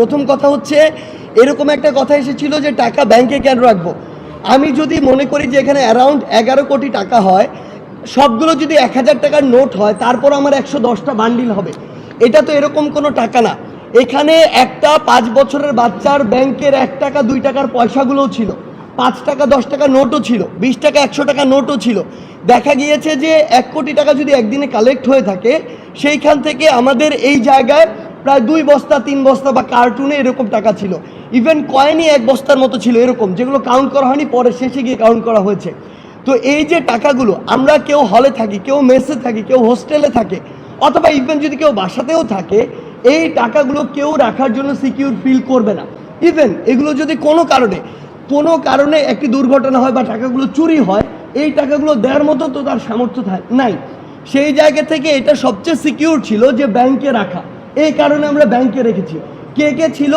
প্রথম কথা হচ্ছে, এরকম একটা কথা এসেছিল যে টাকা ব্যাংকে কেন রাখব? আমি যদি মনে করি যে এখানে অ্যারাউন্ড এগারো কোটি টাকা হয়, সবগুলো যদি এক হাজার টাকার নোট হয়, তারপর আমার একশো দশটা বান্ডিল হবে। এটা তো এরকম কোনো টাকা না। এখানে একটা পাঁচ বছরের বাচ্চার ব্যাংকের এক টাকা, দুই টাকার পয়সাগুলোও ছিল। পাঁচ টাকা, দশ টাকা নোটও ছিল। বিশ টাকা, একশো টাকা নোটও ছিল। দেখা গিয়েছে যে এক কোটি টাকা যদি একদিনে কালেক্ট হয়ে থাকে, সেইখান থেকে আমাদের এই জায়গায় প্রায় দুই বস্তা, তিন বস্তা বা কার্টুনে এরকম টাকা ছিল। ইভেন কয়েনই এক বস্তার মতো ছিল এরকম, যেগুলো কাউন্ট করা হয়নি, পরে শেষে গিয়ে কাউন্ট করা হয়েছে। তো এই যে টাকাগুলো, আমরা কেউ হলে থাকি, কেউ মেসে থাকি, কেউ হোস্টেলে থাকে, অথবা ইভেন যদি কেউ বাসাতেও থাকে, এই টাকাগুলো কেউ রাখার জন্য সিকিউর ফিল করবে না। ইভেন এগুলো যদি কোনো কারণে কোনো কারণে একটি দুর্ঘটনা হয় বা টাকাগুলো চুরি হয়, এই টাকাগুলো দেওয়ার মতো তো তার সামর্থ্য নাই। সেই জায়গা থেকে এটা সবচেয়ে সিকিউর ছিল যে ব্যাংকে রাখা। এই কারণে আমরা ব্যাংকে রেখেছি। কে কে ছিল?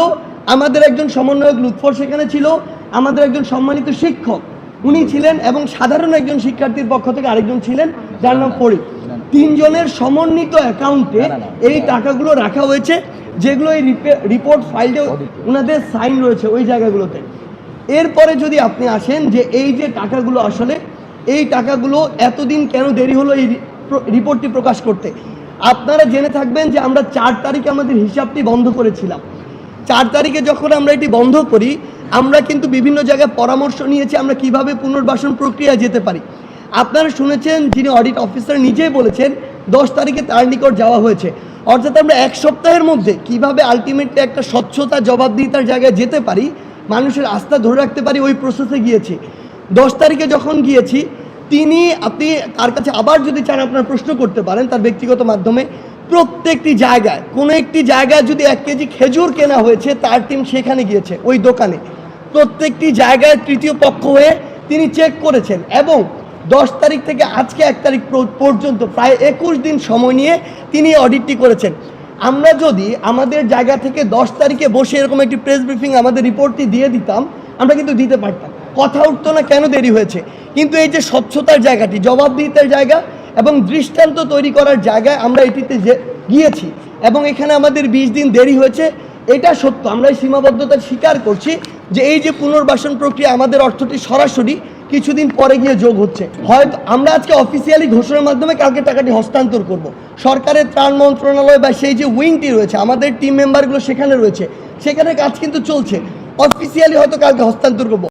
আমাদের একজন সমন্বয়ক লুৎফর সেখানে ছিল। আমাদের একজন সম্মানিত শিক্ষক উনি ছিলেন এবং সাধারণ একজন শিক্ষার্থীর পক্ষ থেকে আরেকজন ছিলেন যার নাম ফরিদ। তিনজনের সমন্বিত অ্যাকাউন্টে এই টাকাগুলো রাখা হয়েছে যেগুলো এই রিপোর্ট ফাইলে ওনাদের সাইন রয়েছে ওই জায়গাগুলোতে। এরপরে যদি আপনি আসেন যে এই যে টাকাগুলো আসলে এই টাকাগুলো এতদিন কেন দেরি হলো এই রিপোর্টটি প্রকাশ করতে? আপনারা জেনে থাকবেন যে আমরা চার তারিখে আমাদের হিসাবটি বন্ধ করেছিলাম। চার তারিখে যখন আমরা এটি বন্ধ করি, আমরা কিন্তু বিভিন্ন জায়গায় পরামর্শ নিয়েছি আমরা কীভাবে পুনর্বাসন প্রক্রিয়া যেতে পারি। আপনারা শুনেছেন যিনি অডিট অফিসার নিজেই বলেছেন, দশ তারিখে তার নিকট যাওয়া হয়েছে। অর্থাৎ আমরা এক সপ্তাহের মধ্যে কীভাবে আলটিমেটলি একটা স্বচ্ছতা, জবাবদিহিতার জায়গায় যেতে পারি, মানুষের আস্থা ধরে রাখতে পারি ওই প্রসেসে গিয়েছি। দশ তারিখে যখন গিয়েছি তিনি, আপনি তার কাছে আবার যদি চান আপনার প্রশ্ন করতে পারেন, তার ব্যক্তিগত মাধ্যমে প্রত্যেকটি জায়গায়, কোনো একটি জায়গায় যদি এক কেজি খেজুর কেনা হয়েছে, তার টিম সেখানে গিয়েছে, ওই দোকানে। প্রত্যেকটি জায়গায় তৃতীয় পক্ষ হয়ে তিনি চেক করেছেন এবং দশ তারিখ থেকে আজকে এক তারিখ পর্যন্ত, প্রায় একুশ দিন সময় নিয়ে তিনি অডিটটি করেছেন। আমরা যদি আমাদের জায়গা থেকে দশ তারিখে বসে এরকম একটি প্রেস ব্রিফিং আমাদের রিপোর্টটি দিয়ে দিতাম, আমরা কিন্তু দিতে পারতাম। কথা উঠতো না কেন দেরি হয়েছে? কিন্তু এই যে স্বচ্ছতার জায়গাটি, জবাবদিহিতার জায়গা এবং দৃষ্টান্ত তৈরি করার জায়গায় আমরা এটিতে গিয়েছি এবং এখানে আমাদের বিশ দিন দেরি হয়েছে, এটা সত্য। আমরা এই সীমাবদ্ধতার স্বীকার করছি যে এই যে পুনর্বাসন প্রক্রিয়া আমাদের অর্থটি সরাসরি কিছুদিন পরে গিয়ে যোগ হচ্ছে। হয়তো আমরা আজকে অফিসিয়ালি ঘোষণার মাধ্যমে কালকে টাকাটি হস্তান্তর করব। সরকারের ত্রাণ মন্ত্রণালয় বা সেই যে উইংটি রয়েছে, আমাদের টিম মেম্বারগুলো সেখানে রয়েছে। সেখানে কাজ কিন্তু চলছে। অফিসিয়ালি হয়তো কালকে হস্তান্তর করব।